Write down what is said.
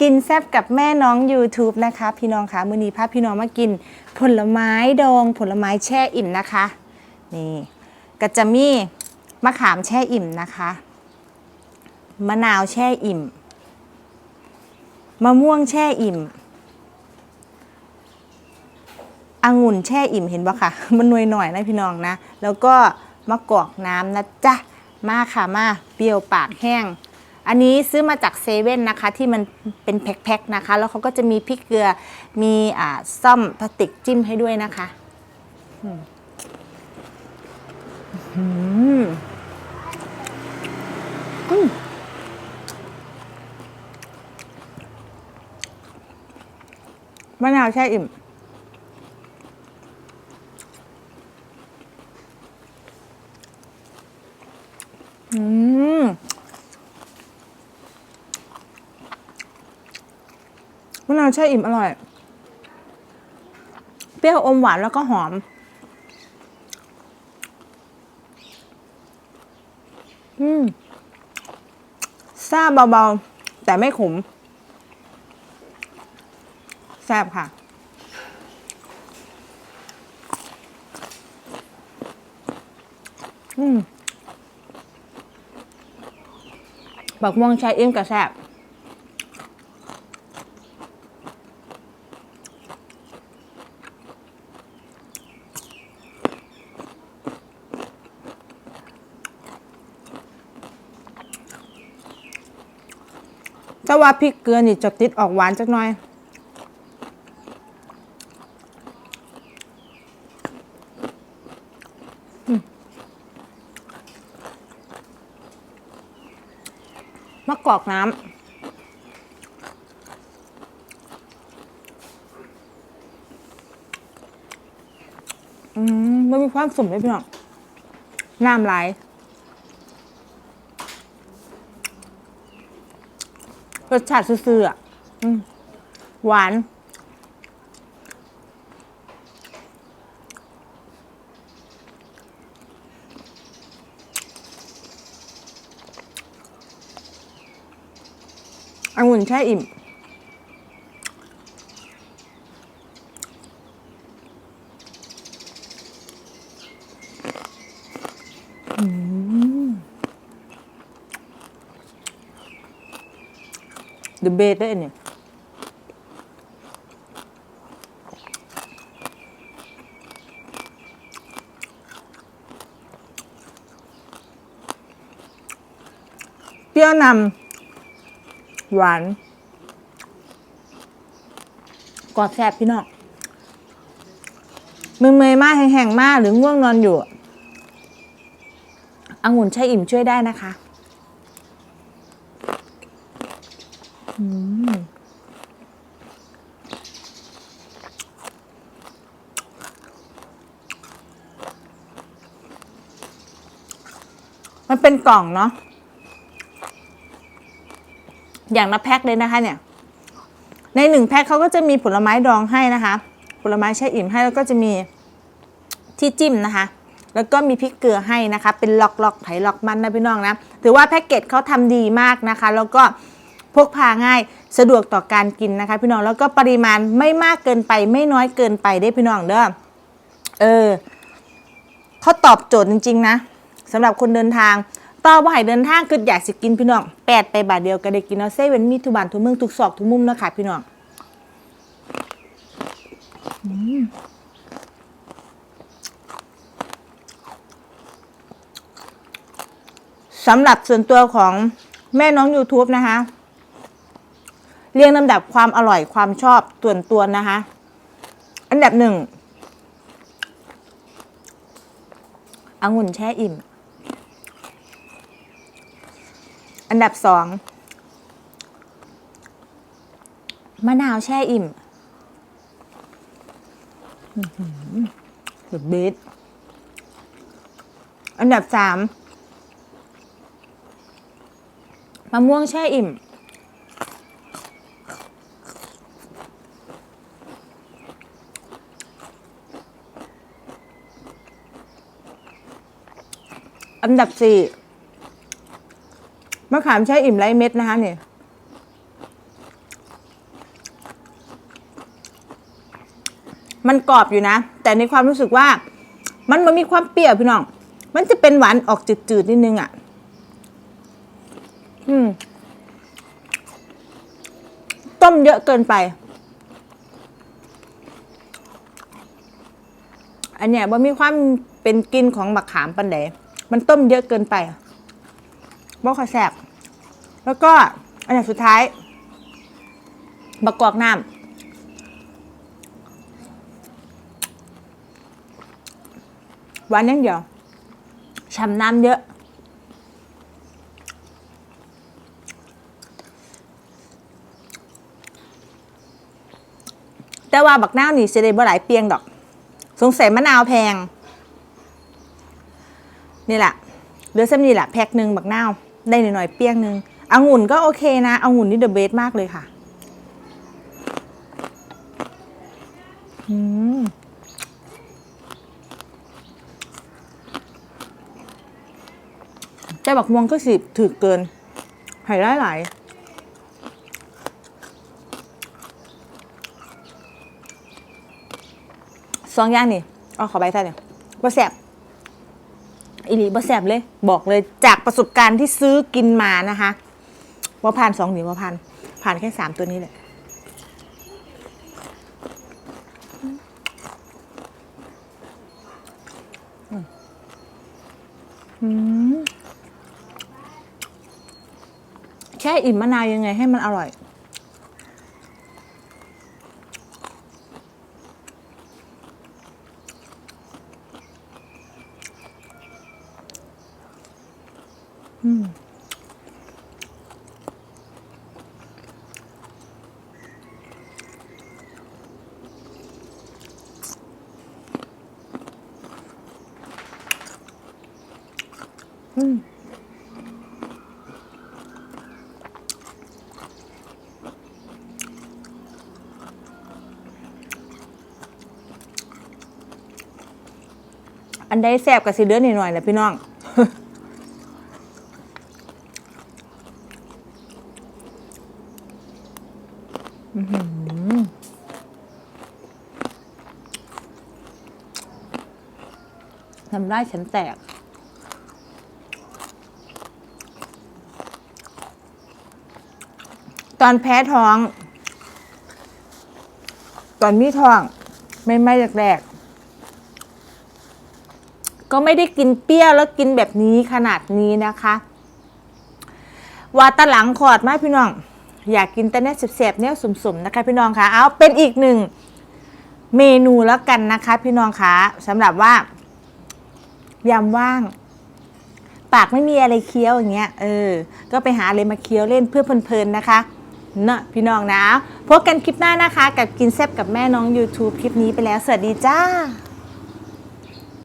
กินแซบกับแม่น้อง YouTube นะคะ พี่น้องคะมือนี้พาพี่น้องมากินผลไม้ดองผลไม้แช่อิ่มนะคะ นี่ก็จะมีมะขามแช่อิ่มนะคะ มะนาวแช่อิ่ม มะม่วงแช่อิ่มองุ่นแช่อิ่มเห็นปะคะมันนวยหน่อยนะพี่น้องนะ แล้วก็มะกอกน้ำนะจ๊ะ มาค่ะมาเปรี้ยวปากแห้ง อันนี้ซื้อมาจากเซเว่นนะคะที่มันเป็นแพ็คๆนะคะ แล้วเขาก็จะมีพริกเกลือมีอ่าซ่อมพลาสติกจิ้มให้ด้วยนะคะอืมอืมอืมมะนาวแช่อิ่มะนาวแช่อิ่มอร่อย เปรี้ยวอมหวานแล้วก็หอม อืมซ่าเบาๆ แต่ไม่ขม แซ่บค่ะอืมบักม่วงชายอิ่มกับแซ่บ แต่ว่าพริกเกลือนี่จะติดออกหวานจักหน่อย มะกอกน้ำมมันมีความสมเลยพี่น้องน้ำไหลาย รสชาติซื่อๆอะหวาน องุ่นแช่อิ่ม The best ได้เนี่ยเปรี้ยวนำหวานกรอบแซ่บพี่น้องมือเมยมากแห้งๆมากหรือง่วงนอนอยู่องุ่นแช่อิ่มช่วยได้นะคะ อืมมันเป็นกล่องเนาะ อย่างละแพ็คเลยนะคะเนี่ย ในหนึ่งแพ็คเขาก็จะมีผลไม้ดองให้นะคะ ผลไม้แช่อิ่มให้แล้วก็จะมีที่จิ้มนะคะ แล้วก็มีพริกเกลือให้นะคะ เป็นล็อกล็อกไผ่ล็อกมันนะพี่น้องนะ ถือว่าแพ็กเกจเขาทำดีมากนะคะ แล้วก็ พกพาง่ายสะดวกต่อการกินนะคะพี่น้องแล้วก็ปริมาณไม่มากเกินไปไม่น้อยเกินไปได้พี่น้องเด้อเออเขาตอบโจทย์จริง ๆ นะสำหรับคนเดินทางต่อบ่ายเดินทางคืออยากสิกินพี่น้องแปดไปบาทเดียวก็ได้กินเอาเซเว่นมีทุบ้านทุกเมืองทุกซอกทุกมุมเนาะคะพี่น้องสำหรับส่วนตัวของแม่น้อง YouTube นะคะ เรียงลำดับความอร่อยความชอบส่วนตัวนะคะ อันดับหนึ่งองุ่นแช่อิ่ม อันดับสองมะนาวแช่อิ่มสุดเบสอันดับสามมะม่วงแช่อิ่ม อันดับสี่มะขามใช้อิ่มไรเม็ดนะคะเนี่ยมันกรอบอยู่นะ แต่ในความรู้สึกว่า มันมันมีความเปรี้ยวพี่น้อง มันจะเป็นหวานออกจืดๆนิดนึงอะ่ะ อืม ต้มเยอะเกินไป อันเนี้ยมันมีความเป็นกลิ่นของมะขามปันเด มันต้มเยอะเกินไปบ่ค่อยแซ่บแล้วก็อันนี้สุดท้ายบะกอกน้ำหวานอย่างเดียวฉ่ำน้ำเยอะ แต่ว่าบักนาวนี่เสได็บ่หลายเปียงดอก สงสัยมะนาวแพง นี่แหละเหลือเซ้ำนี่แหละแพ็คหนึ่งบักนาวได้หน่อยๆเปี้ยงหนึ่งองุ่นก็โอเคนะองุ่นนี่เดอะเบสมากเลยค่ะอืมแต่บักม่วงก็สิถือเกินไห่ได้หลายสองอย่างนี่เอขอใบใส่เนี่ยบ่แสบ อีหลีบ่แสบเลย บอกเลยจากประสบการณ์ที่ซื้อกินมานะคะว่าผ่านสองหนีว่าผ่านผ่านแค่สามตัวนี้แหละแค่อิ่มมะนาวยังไงให้มันอร่อย อันใดแสบกับสิเดือนหน่อยๆแหละพี่น้อง ทำได้ฉันแตก ตอนแพ้ท้อง ตอนมีท้อง ไม่ไม่แรกๆก็ไม่ได้กินเปรี้ยวแล้วกินแบบนี้ขนาดนี้นะคะว่าตะหลังขอดไหมพี่น้อง อยากกินแต่เนี้ยแสบๆเนี่ยสุ่มๆนะคะ พี่น้องคะเอาเป็นอีกหนึ่งเมนูแล้วกันนะคะ พี่น้องคะสำหรับว่า ยามว่าง ปากไม่มีอะไรเคี้ยวอย่างเงี้ย เออ ก็ไปหาอะไรมาเคี้ยวเล่นเพื่อเพลินๆนะคะ เนาะพี่น้องนะ พบกันคลิปหน้านะคะ กับกินแซบกับแม่น้อง YouTube คลิปนี้ไปแล้ว สวัสดีจ้า